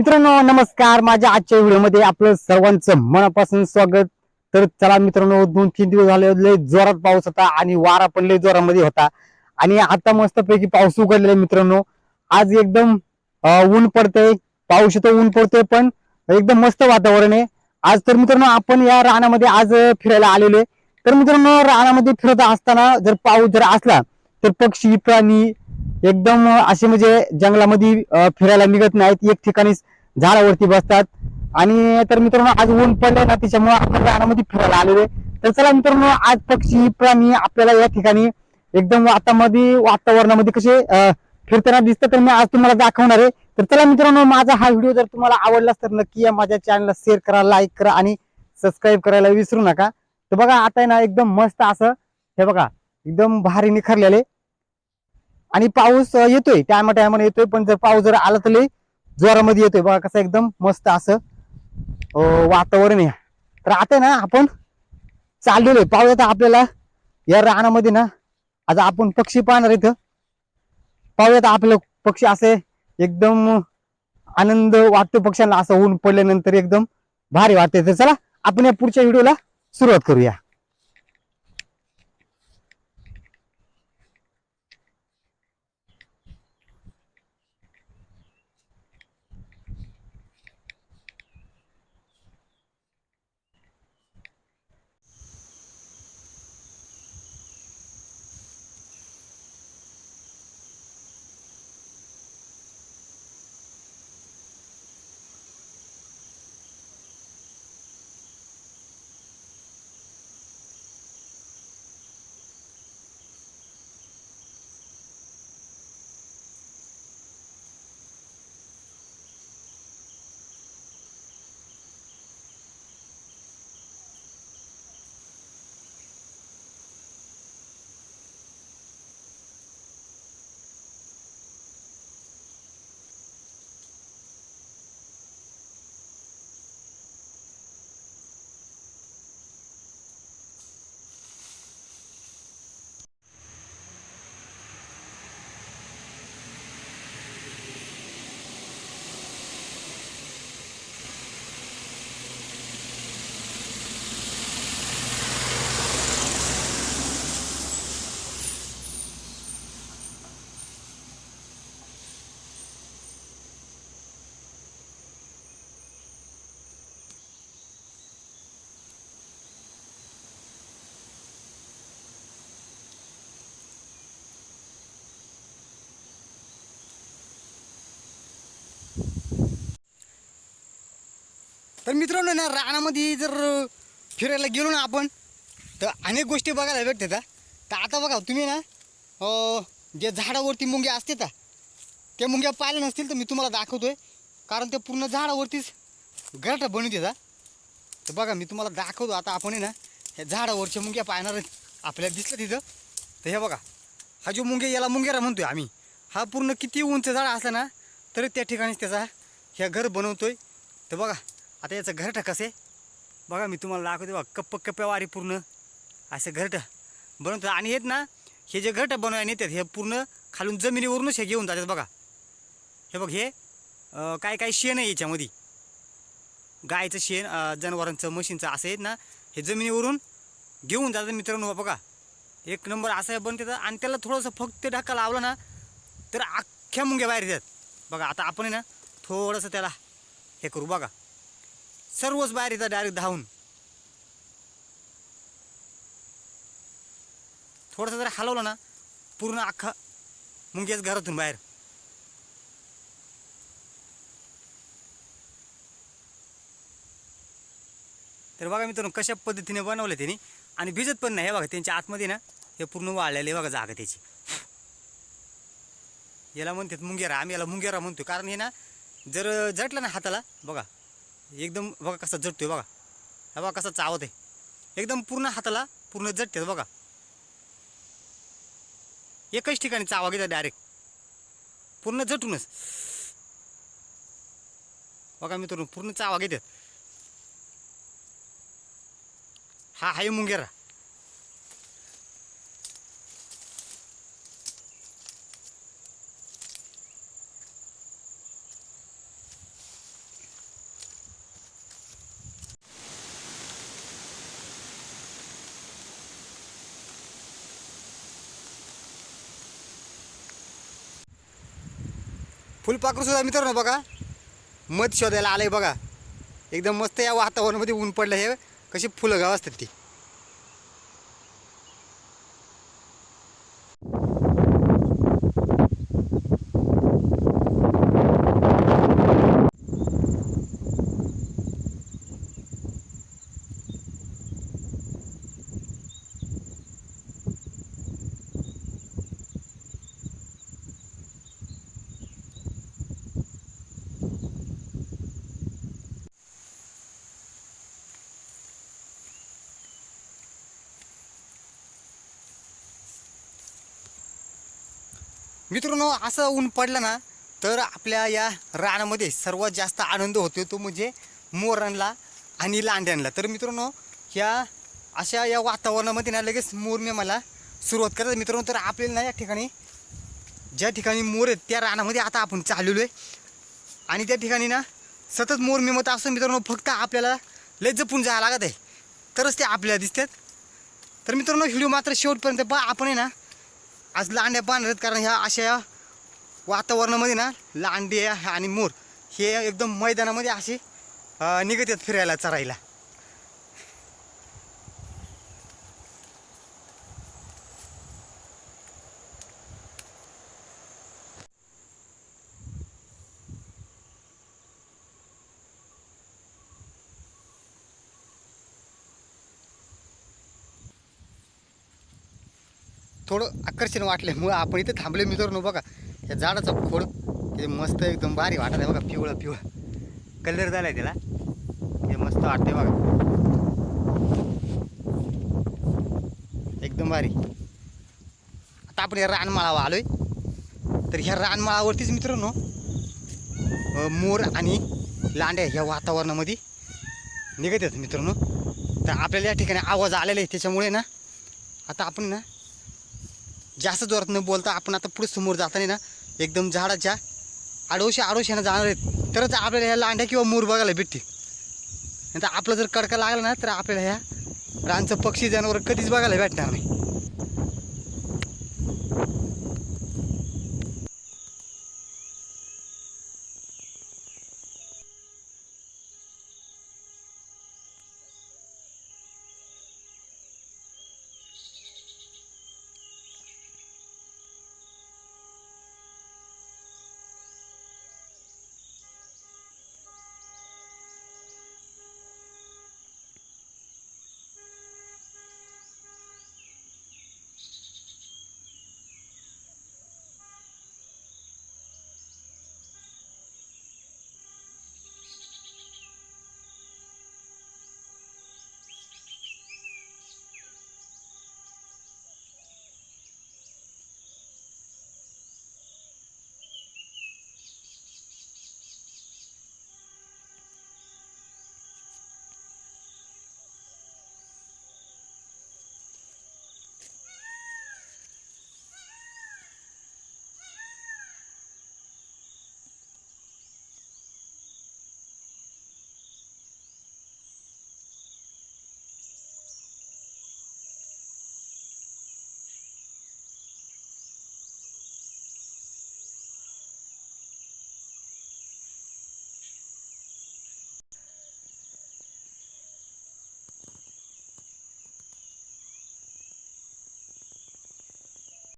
मित्रांनो नमस्कार. माझ्या आजच्या व्हिडिओमध्ये आपलं सर्वांचं मनापासून स्वागत. तर चला मित्रांनो दोन तीन दिवस झाले लय जोरात पाऊस होता आणि वारा पण लय जोरामध्ये होता. आणि आता मस्तपैकी पाऊस उघडलेला आहे मित्रांनो. आज एकदम ऊन पडतंय. पाऊस येतो ऊन पडतोय पण एकदम मस्त वातावरण आहे. आज तर मित्रांनो आपण या रानामध्ये आज फिरायला आलेलो आहे. तर मित्रांनो रानामध्ये फिरत असताना जर पाऊस जर असला तर पक्षी प्राणी एकदम असे म्हणजे जंगलामध्ये फिरायला निघत नाहीत. एक ठिकाणी झाडावरती बसतात. आणि तर मित्रांनो आज ऊन पडलंय ना त्याच्यामुळे आपण रानामध्ये फिरायला आलेले तर चला मित्रांनो आज पक्षी प्राणी आपल्याला या ठिकाणी एकदम वातामध्ये वातावरणामध्ये कसे फिरताना दिसतात तर मी आज तुम्हाला दाखवणार आहे. तर चला मित्रांनो माझा हा व्हिडिओ जर तुम्हाला आवडलाच तर नक्की या माझ्या चॅनलला शेअर करा लाईक करा आणि सबस्क्राईब करायला विसरू नका. तर बघा आता आहे ना एकदम मस्त असं हे बघा एकदम भारी निखरलेले आणि पाऊस येतोय. टायमा टायमाने येतोय. पण जर पाऊस जर आला तर जोरामध्ये येतोय. बघा कसं एकदम मस्त असं वातावरण आहे. तर आता आहे ना आपण चाललेलो आहे. पाऊस आपल्याला या रानामध्ये ना आज आपण पक्षी पाहणार इथं. पाहूयात आपलं पक्षी असे एकदम आनंद वाटतो पक्ष्यांना. असं ऊन पडल्यानंतर एकदम भारी वाटते तर चला आपण या पुढच्या व्हिडिओला सुरुवात करूया. तर मित्रांनो ना रानामध्ये जर फिरायला गेलो ना आपण तर अनेक गोष्टी बघायला भेटतात तर आता बघा तुम्ही ना जे झाडावरती मुंग्या असते ना त्या मुंग्या पाहिल्या नसतील तर मी तुम्हाला दाखवतो आहे कारण ते पूर्ण झाडावरतीच गरटा बनवते येतात तर बघा मी तुम्हाला दाखवतो आता आपण आहे ना ह्या झाडावरच्या मुंग्या पाहणार आपल्याला दिसलं तिथं. तर हे बघा हा जो मुंगे याला मुंग्यारा म्हणतोय आम्ही. हा पूर्ण किती उंच झाड असला ना तरी त्या ठिकाणीच त्याचा ह्या घर बनवतोय. तर बघा आता याचं घरटं कसं? आहे बघा मी तुम्हाला दाखवते बघा कप्प कप्प्यावारी पूर्ण. असं घरटं. बनवतो आणि येत ना हे जे घरटं बनवायला नेतात हे पूर्ण खालून जमिनीवरूनच हे घेऊन जातात बघा. हे बघ हे काय काय शेण आहे याच्यामध्ये. गायचं शेण जनावरांचं म्हशींचं असं आहेत ना हे जमिनीवरून घेऊन जातात मित्रांनो बघा. एक नंबर असं बनते आणि त्याला थोडंसं फक्त ढक्का लावलं ना तर अख्ख्या मुंग्या बाहेर येतात. बघा आता आपण आहे ना थोडंसं त्याला हे करू बघा. सर्वच बाहेर येतात डायरेक्ट धावून. थोडंसं जर हलवलं ना पूर्ण अख्खा मुंग्याच घरातून बाहेर. तर बघा मित्रांनो कशा पद्धतीने बनवलं त्यांनी. आणि भिजत पण नाही हे बघा त्यांच्या आतमध्ये ना हे पूर्ण वाळलेले बघा जागा त्याची. याला म्हणतात मुंगेरा आम्ही याला मुंगेरा म्हणतो कारण हे ना जर जटलं ना हाताला बघा. एकदम बघा कसा जटतोय बघा. हा बघा कसा चावत आहे. एकदम पूर्ण हाताला पूर्ण जटते बघा. एकच ठिकाणी चावा घेता डायरेक्ट पूर्ण जटूनच. बघा मित्रांनो पूर्ण चावा घेतात हा आहे मुंगेरा. फुलपाखरू सुद्धा मित्रांनो बघा. मध शोधायला आलं आहे बघा. एकदम मस्त या वातावरणामध्ये ऊन पडलं हे. कशी फुलं गाव असतात ती. मित्रांनो असं ऊन पडलं ना तर आपल्या या रानामध्ये सर्वात जास्त आनंद होतो तो म्हणजे मोरांना आणि लांड्यांना तर मित्रांनो ह्या अशा या वातावरणामध्ये ना लगेच मोरने मला सुरुवात करतात. मित्रांनो तर आपल्याला ना या ठिकाणी ज्या ठिकाणी मोर आहेत त्या रानामध्ये आता आपण चाललेलो आहे. आणि त्या ठिकाणी ना सतत मोर मिमत असतो मित्रांनो फक्त आपल्याला लय जपून जायला लागत आहे. तरच ते आपल्याला दिसतात. तर मित्रांनो व्हिडिओ मात्र शेवटपर्यंत पहा. आपण आहे ना आज लांड्या पाहणार आहेत कारण ह्या अशा वातावरणामध्ये ना लांडे आणि मोर हे एकदम मैदानामध्ये असे निघत आहेत फिरायला चरायला. थोडं आकर्षण वाटल्यामुळं आपण इथे थांबले मित्रांनो. बघा या झाडाचा खोड ते मस्त एकदम भारी वाटत आहे बघा पिवळं पिवळं. कलर झाला आहे त्याला. ते मस्त वाटते बघा. एकदम भारी. आता आपण या रानमाळावर आलोय. तर ह्या रानमाळावरतीच मित्रांनो मोर आणि लांड्या ह्या वातावरणामध्ये निघत आहेत मित्रांनो. तर आपल्याला या ठिकाणी आवाज आलेला आहे त्याच्यामुळे ना आता आपण ना जास्त जोरात न बोलता आपण आता पुढे समोर जाताना ना एकदम झाडाच्या आडोशा आडोशानं जाणार आहेत. तरच आपल्याला ह्या लांड्या किंवा मूर बघायला भेटतील. नंतर आपलं जर कडका लागला ना तर आपल्याला ह्या रानचं पक्षी जनावर कधीच बघायला भेटणार नाही.